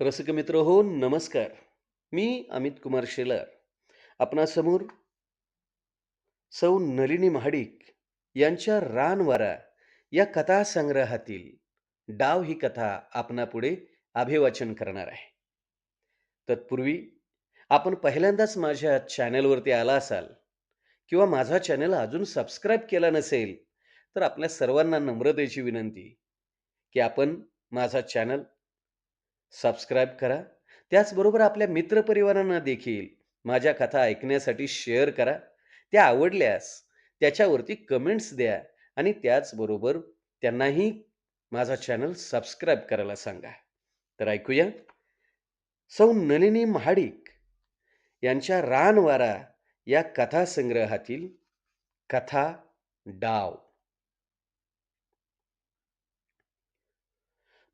रसिक मित्र हो नमस्कार. मी अमित कुमार शेलार. आपणासमोर सौ नलिनी महाडिक यांच्या रानवारा या कथासंग्रहातील डाव ही कथा आपणापुढे अभिवाचन करणार आहे. तत्पूर्वी आपण पहिल्यांदाच माझ्या चॅनलवरती आला असाल किंवा माझा चॅनल अजून सबस्क्राईब केला नसेल तर आपल्या सर्वांना नम्रतेची विनंती की आपण माझा चॅनल सबस्क्राईब करा. त्याचबरोबर आपल्या मित्रपरिवारांना देखील माझ्या कथा ऐकण्यासाठी शेअर करा. त्या आवडल्यास त्याच्यावरती कमेंट्स द्या आणि त्याचबरोबर त्यांनाही माझा चॅनल सबस्क्राईब करायला सांगा. तर ऐकूया. सौ नलिनी महाडिक यांच्या रानवारा या कथासंग्रहातील कथा डाव.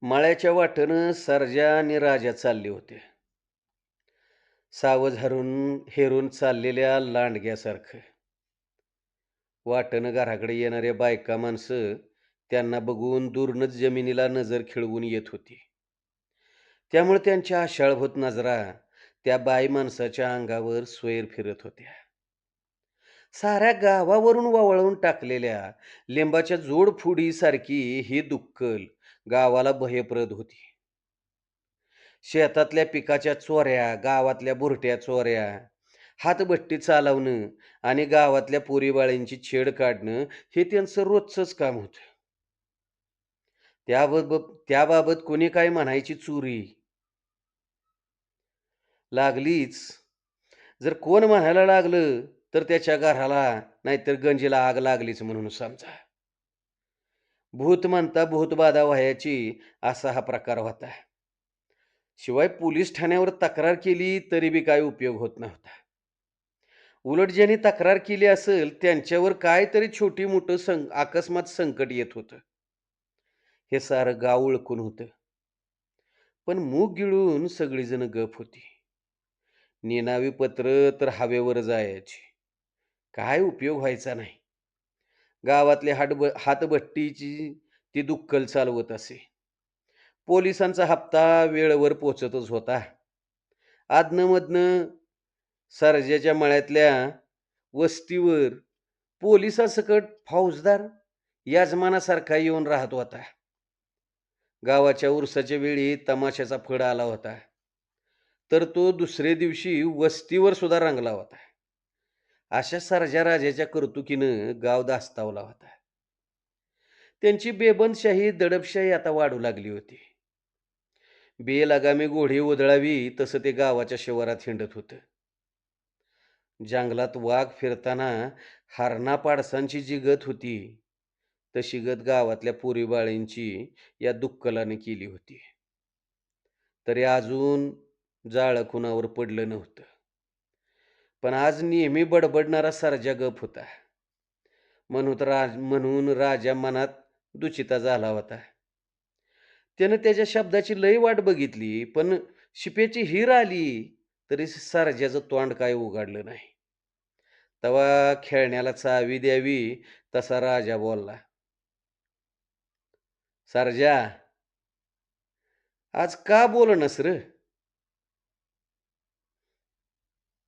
माळ्याच्या वाटेनं सरजा आणि राजा चालले होते. सावज हरून हेरून चाललेल्या लांडग्यासारखं. वाटेनं घराकडे येणाऱ्या बायका माणसं त्यांना बघून दूरनच जमिनीला नजर खिळवून येत होती. त्यामुळे त्यांच्या आशाळभूत नजरा त्या बाई माणसाच्या अंगावर स्वैर फिरत होत्या. साऱ्या गावावरून वावळून टाकलेल्या लिंबाच्या जोडफुडीसारखी ही दुक्कल गावाला भयप्रद होती. शेतातल्या पिकाच्या चोऱ्या गावातल्या बुरट्या चोऱ्या हातभट्टी चालवणं आणि गावातल्या पोरीबाळींची छेड काढणं हे त्यांचं रोजचंच काम होतं. त्याबाबत त्याबाबत कोणी काय म्हणायची चोरी? लागलीच. जर कोण म्हणायला लागलं तर त्याच्या घराला नाहीतर गंजीला आग लागलीच म्हणून समजा. भूत म्हणता भूतबाधा व्हायची असा हा प्रकार होता. शिवाय पोलीस ठाण्यावर तक्रार केली तरी बी काय उपयोग होत नव्हता. उलट ज्यांनी तक्रार केली असेल त्यांच्यावर काहीतरी छोटी मोठं सं अकस्मात संकट येत होतं. हे सारं गाव ओळखून होतं. पण मूग गिळून सगळीजण गप होती. निनावी पत्र तर हवेवर जायची. काय उपयोग व्हायचा नाही. गावातले हाटब हातभट्टीची ती दुक्कल चालवत असे. पोलिसांचा हप्ता वेळेवर पोचतच होता. आदनमधनं सरजेच्या मळ्यातल्या वस्तीवर पोलिसासकट फौजदार याजमानासारखा येऊन राहत होता. गावाच्या उरसाच्या वेळी तमाशाचा फड आला होता. तर तो दुसरे दिवशी वस्तीवर सुद्धा रंगला होता. अशा सरजा राजाच्या कर्तुकीनं गाव दास्तावला होता. त्यांची बेबंदशाही दडपशाही आता वाढू लागली होती. बेलागामी घोडी उधळावी तसं ते गावाच्या शिवारात हिंडत होतं. जंगलात वाघ फिरताना हरणा पाडसांची जी गत होती तशी गत गावातल्या पोरीबाळींची या दुक्कलाने केली होती. तरी अजून जाळं कुणावर पडलं नव्हतं. पण आज नेहमी बडबडणारा सारजा गप होता. म्हणून राज म्हणून राजा मनात दुचिता झाला होता. त्यानं त्याच्या शब्दाची लय वाट बघितली पण शिपेची हीर आली तरी सारज्याचं तोंड काय उघडलं नाही. तवा खेळण्याला चावी द्यावी तसा राजा बोलला. सारजा आज का बोलणस र?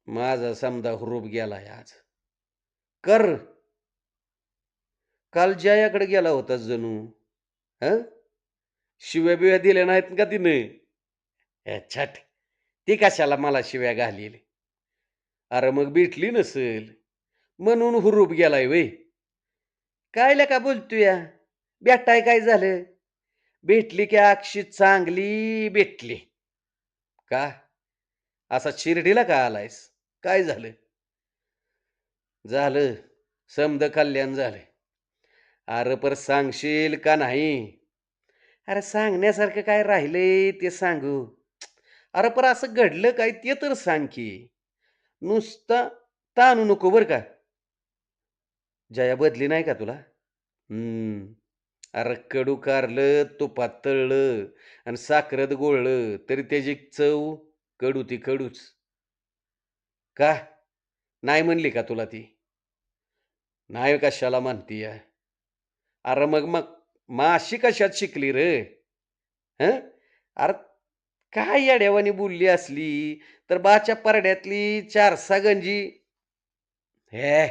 माझा समजा हुरूप गेलाय आज. कर. काल जयाकडे गेला होता जणू ह? शिव्या बिव्या दिल्या नाहीत का तिने? ए, छट. ती कशाला मला शिव्या घालील? अरे मग भेटली नसेल. म्हणून हुरूप गेलाय वय. कायला का बोलतो या भेटाय काय झालं? भेटली की अक्षी चांगली भेटली. का? असा शिर्डीला का आलायस? काय झालं? झालं. समद कल्याण झालं. अरे पर सांगशील का नाही? अरे सांगण्यासारखं काय राहिलंय ते सांगू? अरे पर असं घडलं काय ते तर सांग की. नुसतं ताणू नको बर का. जया बदली नाही का तुला? अरे कडू कारलं तुपात तळलं आणि साखरत गोळलं तरी त्याची चव कडू ती कडूच. का? नाही म्हणली का तुला ती? नाही कशाला म्हणती अरे मग मग माशी कशात शिकली रे? हं? अरे काय याड्यावानी बोलली असली? तर बाच्या परड्यातली चारसा गंजी. हे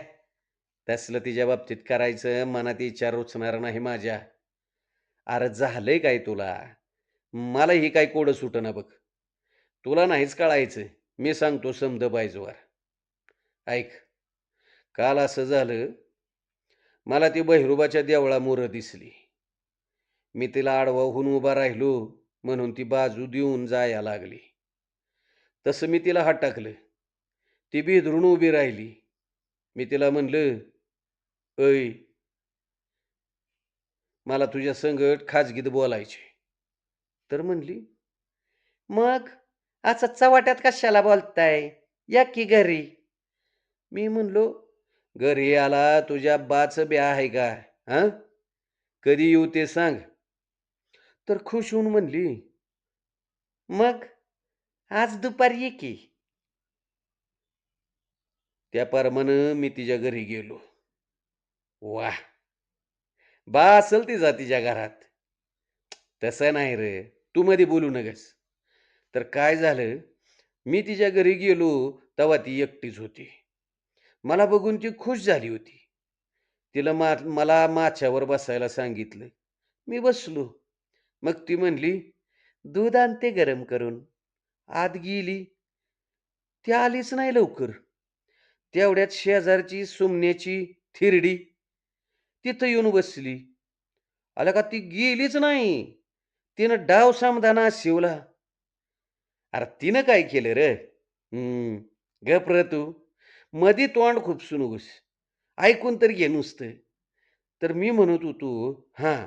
तसलं तिच्या बाबतीत करायचं मनात विचार रुचणार नाही माझ्या. अरे झालंय काय तुला? मला ही काय कोडं सुटना बघ. तुला नाहीच कळायचं. मी सांगतो समद बायजवार ऐक काल असं झालं मला ती बहिरुबाच्या देवळामोरं दिसली. मी तिला आडवा होऊन उभा राहिलो म्हणून ती बाजू देऊन जाया लागली. तसं मी तिला हटकलं. ती बिधरून उभी राहिली. मी तिला म्हणलं ऐ मला तुझ्या संगट खाजगीत बोलायचे तर म्हणली मग? असं वाट्यात कशाला बोलताय? या की घरी? मी म्हणलो घरी आला तुझ्या बाच ब्या आहे का? हा? कधी येऊ ते सांग. तर खुश होऊन म्हणली मग आज दुपारी ये की. त्या परमानं मी तिच्या घरी गेलो. वा! बा असल तिचा तिच्या घरात. तसं नाही रे. तू मध्ये बोलू नगस. तर काय झालं? मी तिच्या घरी गेलो तेव्हा ती एकटीच होती. मला बघून ती खुश झाली होती. तिला मा मला माछ्यावर बसायला सांगितलं. मी बसलो. मग ती म्हणली दूध आणते गरम करून. आत गेली. ती आलीच नाही लवकर. तेवढ्यात शेजारची सुमण्याची थिरडी तिथं येऊन बसली. आला का ती गेलीच नाही. तिनं डाव सामदाना शिवला. अरे तिनं काय केलं रे? ग गप र तू. मधी तोंड खुपसू नकोस. ऐकून तर घे नुसतं. तर मी म्हणत होतो हां.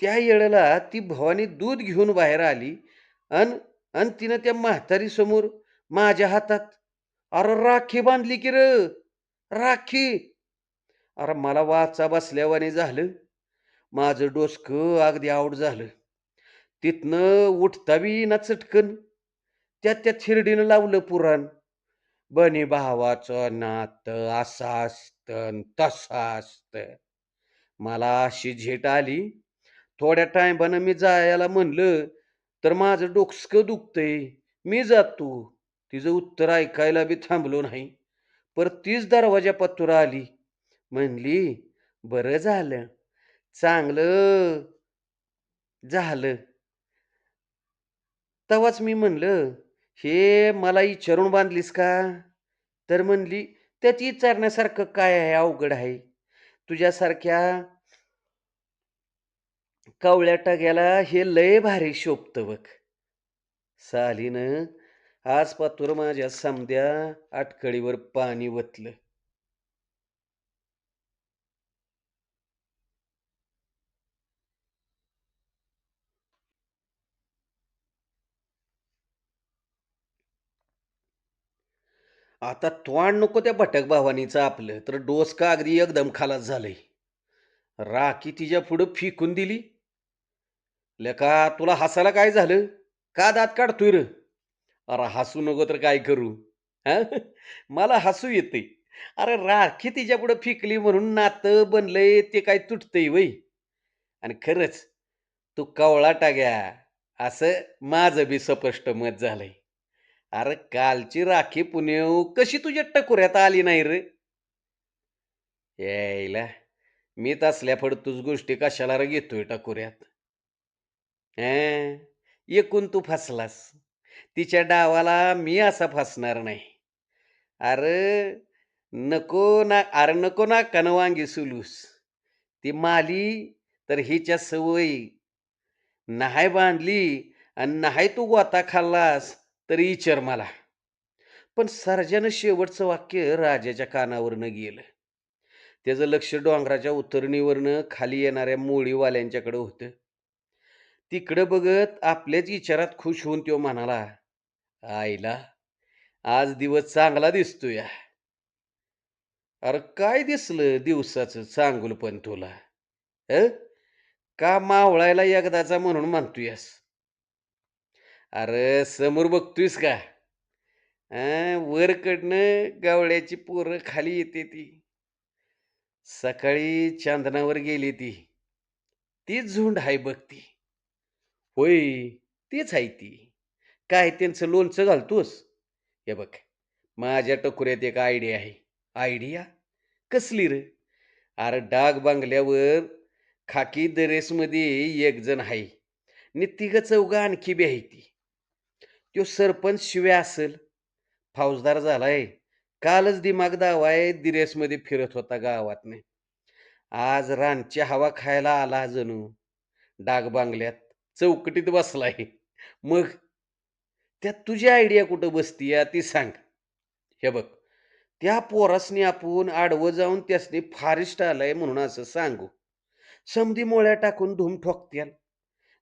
त्या येळेला ती भवानी दूध घेऊन बाहेर आली अन अन तिनं त्या म्हातारी समोर माझ्या हातात अरे राखी बांधली की र? राखी. अरे मला वाचा बसल्यावाने झालं. माझं डोसकं अगदी आवड झालं. तिथनं उठता बी ना चटकन. त्यात त्या थिरडीनं लावलं पुराण. बनी भावाचं नात असं असतं तसं असतं. मला अशी झेट आली. थोड्या टायमानं मी जायला म्हणलं तर माझं डोकसकं दुखतंय. मी जातो. तिचं उत्तर ऐकायला बी थांबलो नाही. परत तीच दरवाजा पत्तुरा आली. म्हणली बरं झालं. चांगलं झालं. तवाच मी म्हणलं हे मला विचारून बांधलीस का? तर म्हणली त्यात विचारण्यासारखं काय आहे? अवघड आहे. तुझ्यासारख्या कावळ्या टग्याला हे लय भारी शोभतं बघ. सालीनं आज पातूर माझ्या समद्या आटकळीवर पाणी वतलं. आता तोंड नको त्या भटक भावानीचं आपलं. तर डोस का अगदी एकदम खालास झालंय. राखी तिच्या पुढं फिकून दिली. लेका तुला हसायला काय झालं? का दात काढतोय र? अरे हसू नको तर काय करू? हा? मला हसू येते. अरे राखी तिच्या पुढं फिकली म्हणून नातं बनलंय ते काय तुटतंय वय. आणि खरंच तू कवळा टाग्या. असं माझं बी स्पष्ट मत झालंय. अरे कालची राखी पुण्यव कशी तुझ्या टकुऱ्यात आली नाही रे? यायला मी तसल्या फडतूच गोष्टी कशाला रे घेतोय टकुऱ्यात? अं, एकूण तू फसलास. तिच्या डावाला मी असा फसणार नाही. अरे नको ना अरे नको ना कनवांगी सुलूस. ती माली तर हिच्या सवयी. नाही बांधली आणि नाही तू गोता खाल्लास. तरी इचर मला. पण सर्जानं शेवटचं वाक्य राजाच्या कानावरनं गेलं. त्याचं लक्ष डोंगराच्या उतरणीवरनं खाली येणाऱ्या मोळीवाल्यांच्याकडं होतं. तिकडं बघत आपल्याच इचारात खुश होऊन तो म्हणाला आईला आज दिवस चांगला दिसतोय. अरे काय दिसलं दिवसाचं चांगलं पण तुला अ का मावळायला एकदाचा म्हणून म्हणतोयस? अरे समोर बघतोयस का वरकडनं गावड्याची पोरं खाली येते ती सकाळी चांदणावर गेली ती ती झुंड आहे बघ ती होय तीच आहे ती. काय त्यांचं लोणचं घालतोस? हे बघ, माझ्या टकुऱ्यात एक आयडिया आहे. आयडिया? कसली रे? अरे डाग बांगल्यावर खाकी दरेसमध्ये एक जण आहे. नि तिघं चौघं आणखी बी आहे ती. त्यो सरपंच शिव्या असेल. फौजदार झालाय. कालच दिमाग दावाय दिरेसमध्ये फिरत होता गावातनं. आज रानची हवा खायला आला जणू. डाग बांगल्यात. चौकटीत बसलाय. मग त्यात तुझी आयडिया कुठं बसतीया ती सांग. हे बघ, त्या पोरासनी आपण आडवं जाऊन त्यासनी फारिस्ट आलंय म्हणून असं सांगू. समधी मोळ्या टाकून धूम ठोकत्याल.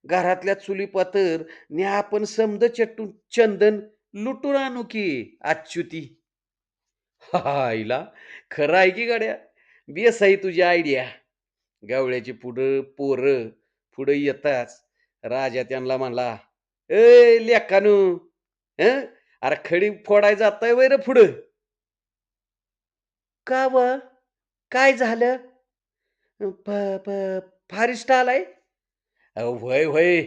घरातल्या चुली पातर ने आपण समद चटून चंदन लुटून आणू की अच्युती. आईला खरं आहे की गाड्या बेस आहे तुझी आयडिया. गावळ्याची पुढं पोरं पुढं येताच राजा त्यांना म्हणला, "ए लेखानू हं? अरे खडी फोडाय जाताय वय पुढं?" "का व? काय झालं? फारिस्ट आलाय?" अहो, "व्हय, व्हय.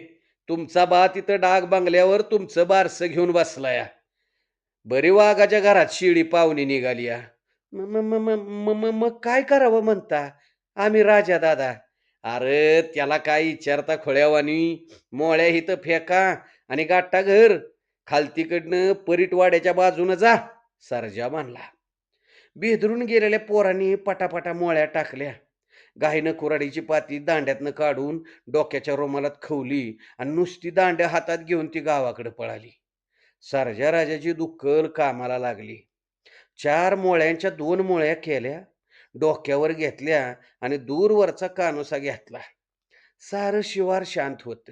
तुमचा बा तिथं डाग बांगल्यावर तुमचं बारसं घेऊन बसलाया बरी वाघाच्या घरात शिडी पाहुणी निघाली या मग काय करावं म्हणता? आम्ही राजा दादा." "अरे त्याला काय विचारता खोळ्यावानी? मोळ्या हिथं फेका आणि गाठा घर. खालतीकडनं परीटवाड्याच्या बाजूनं जा." सरजा म्हणला. बेदरून गेलेल्या पोरांनी पटापटा मोळ्या टाकल्या. गायीनं कुराडीची पाती दांड्यातनं काढून डोक्याच्या रुमालात खवली आणि नुसती दांड्या हातात घेऊन ती गावाकडे पळाली. सरजा राजाची दुक्कल कामाला लागली. चार मोळ्यांच्या दोन मोळ्या केल्या, डोक्यावर घेतल्या आणि दूरवरचा कानोसा घेतला. सारं शिवार शांत होतं.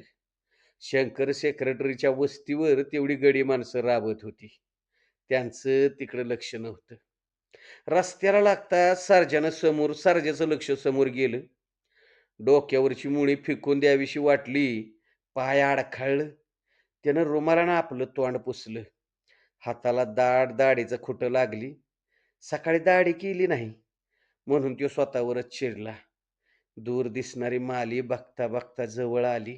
शंकर सेक्रेटरीच्या वस्तीवर तेवढी गडी माणसं राबत होती. त्यांचं तिकडं लक्ष नव्हतं. रस्त्याला लागता सर्जानं समोर सर्जाचं लक्ष समोर गेलं. डोक्यावरची मुळी फेकून द्यावीशी वाटली. पाय अडखळलं. त्यानं रुमालानं आपलं तोंड पुसलं. हाताला दाढ दाढीचं खुटं लागली. सकाळी दाढी केली नाही म्हणून तो स्वतःवरच चिरला दूर दिसणारी माली बघता बघता जवळ आली.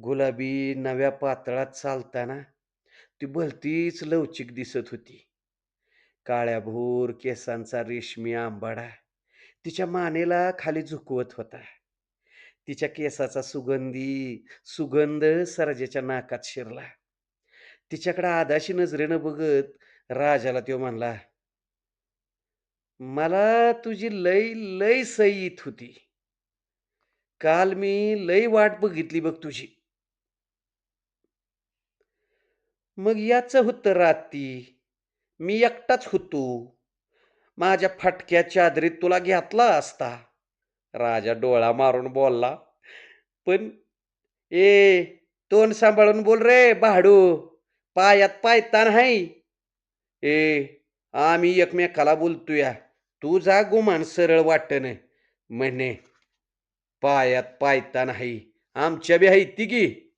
गुलाबी नव्या पातळात चालताना ती भलतीच लवचिक दिसत होती. काळ्याभोर केसांचा रेशमी आंबाडा तिच्या मानेला खाली झुकवत होता. तिच्या केसाचा सुगंधी सुगंध सरजेच्या नाकात शिरला. तिच्याकडे आदाशी नजरेनं बघत राजाला तो म्हणला, "मला तुझी लई लय सई येत होती. काल मी लई वाट बघितली बघ तुझी." "मग याचं होतं रात्री मी एकटाच होतो. माझ्या फाटक्या चादरीत तुला घेतला असता." राजा डोळा मारून बोलला, "पण ए तोंड सांभाळून बोल रे भाडू. पायात पायतान हाय. ए आम्ही एकमेकाला बोलतोया. तू जा गुमान सरळ वाटन म्हणे पायात पायतान हाय. आमच्या बी हायती की."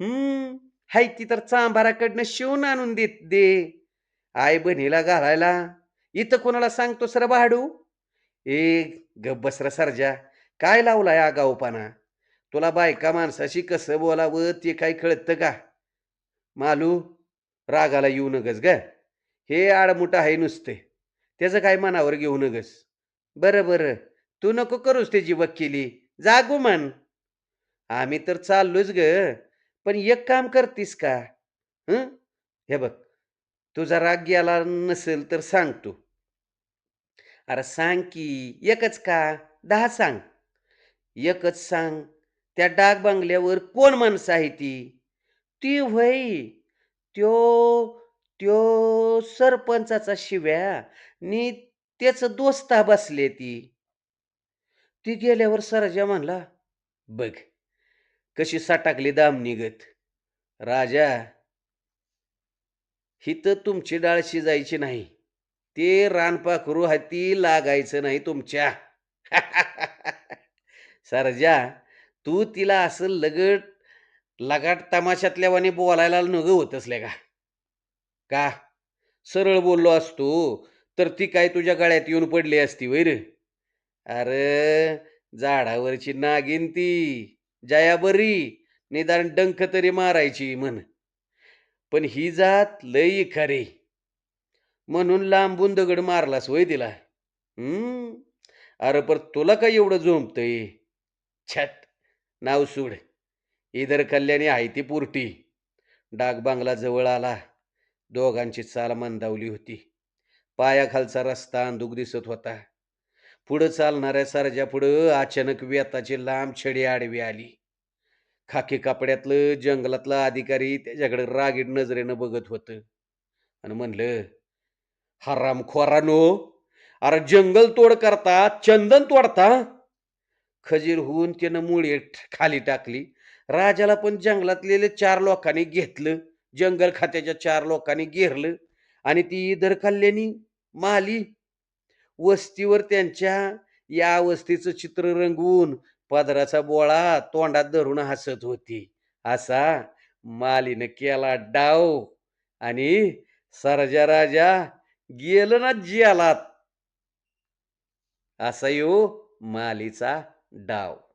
"हम्म, हायती तर चांभाराकडनं शिवून आणून देत दे. आई बहिणीला घालायला. इथं कोणाला सांगतो सर भाडू?" "ए गप्प सरजा काय लावलाय आगाऊपणा? तुला बायका माणसाशी कसं बोलावं ते काय कळतं का? मालू रागाला येऊ नगस ग. हे आडमुठ आहे नुसते. त्याचं काय मनावर घेऊ नगस. बरं बरं तू नको करूस त्याची वकिली. जागू म्हण. आम्ही तर चाललोच ग. पण एक काम करतीस का? हं? हे बघ तुझा राग गेला नसेल तर सांग तू. अरे सांग की एकच का? दहा सांग. एकच सांग त्या डाग बंगल्यावर कोण माणसं आहे ती? ती व्हय? त्यो त्यो सरपंचाचा शिव्या नी त्याचं दोस्ता बसले ती. ती गेल्यावर सरजा म्हणला बघ कशी साटाकली दाम निघत राजा हिथं तुमची डाळ शिजायची नाही. ते रानपाखरू हाती लागायचं नाही तुमच्या. सरजा तू तिला असं लगट लगाट तमाशातल्यावानी बोलायला नग होत असल्या का? का? सरळ बोललो असतो तर ती काय तुझ्या गळ्यात येऊन पडली असती वैर अरे झाडावरची नागिन ती जया बरी निदान डंख तरी मारायची म्हण. पण ही जात लई खरी. म्हणून लांबून दगड मारलास वय दिला हम्म. अरे पर तुला काय एवढं जोमतंय छट नाव सोड. इधर कल्याणी आहे ती पुरटी. डाग बांगला जवळ आला. दोघांची चाल मंदावली होती. पायाखालचा रस्ता अंदूक दिसत होता. पुढं चालणाऱ्या सरजा पुढं अचानक वेताची लांब छडी आडवी आली. खाकी कापड्यातलं जंगलातलं अधिकारी त्याच्याकडे रागीट नजरेनं बघत होतं. आणि म्हणलं हराम खोरानो अरे जंगल तोड करता चंदन तोडता. खजीर होऊन त्यानं मुळे खाली टाकली. राजाला पण जंगलातलेले चार लोकांनी घेतलं. जंगल खात्याच्या चार लोकांनी घेरलं. आणि ती इधर खाल्ल्यानी माली. वस्तीवर त्यांच्या या वस्तीचं चित्र रंगवून पदराचा बोळा तोंडात धरून हसत होती. असा मालीनं केला डाव आणि सरजा राजा गेलं ना जियालात. असा यो मालीचा डाव.